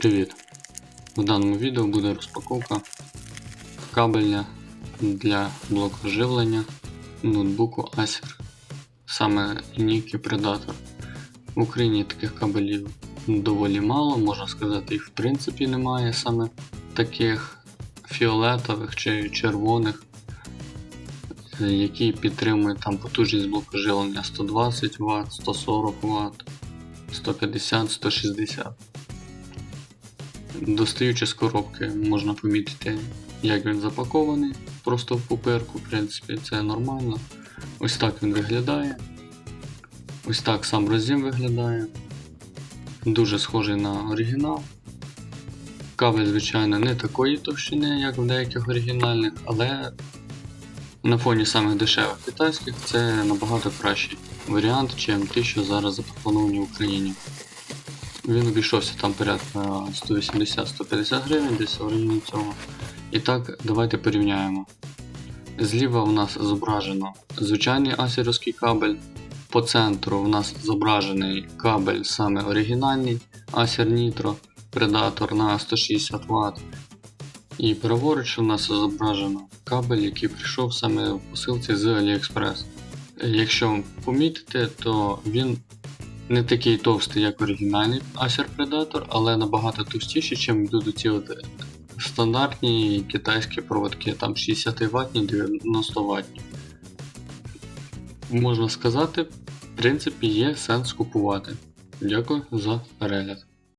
Привіт! В даному відео буде розпаковка кабеля для блоку живлення ноутбуку Acer. Саме лінійки Predator. В Україні таких кабелів доволі мало, можна сказати, їх в принципі немає саме таких фіолетових чи червоних, які підтримують там потужність блоку живлення 120 Вт, 140 Вт, 150, 160. Достаючи з коробки, можна помітити, як він запакований, просто в пуперку, в принципі, це нормально. Ось так він виглядає. Ось так сам роз'єм виглядає. Дуже схожий на оригінал. Кабель, звичайно, не такої товщини, як в деяких оригінальних, але на фоні самих дешевих китайських це набагато кращий варіант, чим ті, що зараз запропоновані в Україні. Він обійшовся там порядка 180-150 гривень десь в районі цього. І так, давайте порівняємо. Зліва у нас зображено звичайний асерівський кабель. По центру у нас зображений кабель саме оригінальний Acer Nitro Predator на 160 Вт. І праворуч у нас зображено кабель, який прийшов саме в посилці з AliExpress. Якщо помітите, то він не такий товстий, як оригінальний Acer Predator, але набагато товстіший, ніж йдуть ці стандартні китайські проводки, там 60 ватні 90 ватні. Можна сказати, в принципі, є сенс купувати. Дякую за перегляд.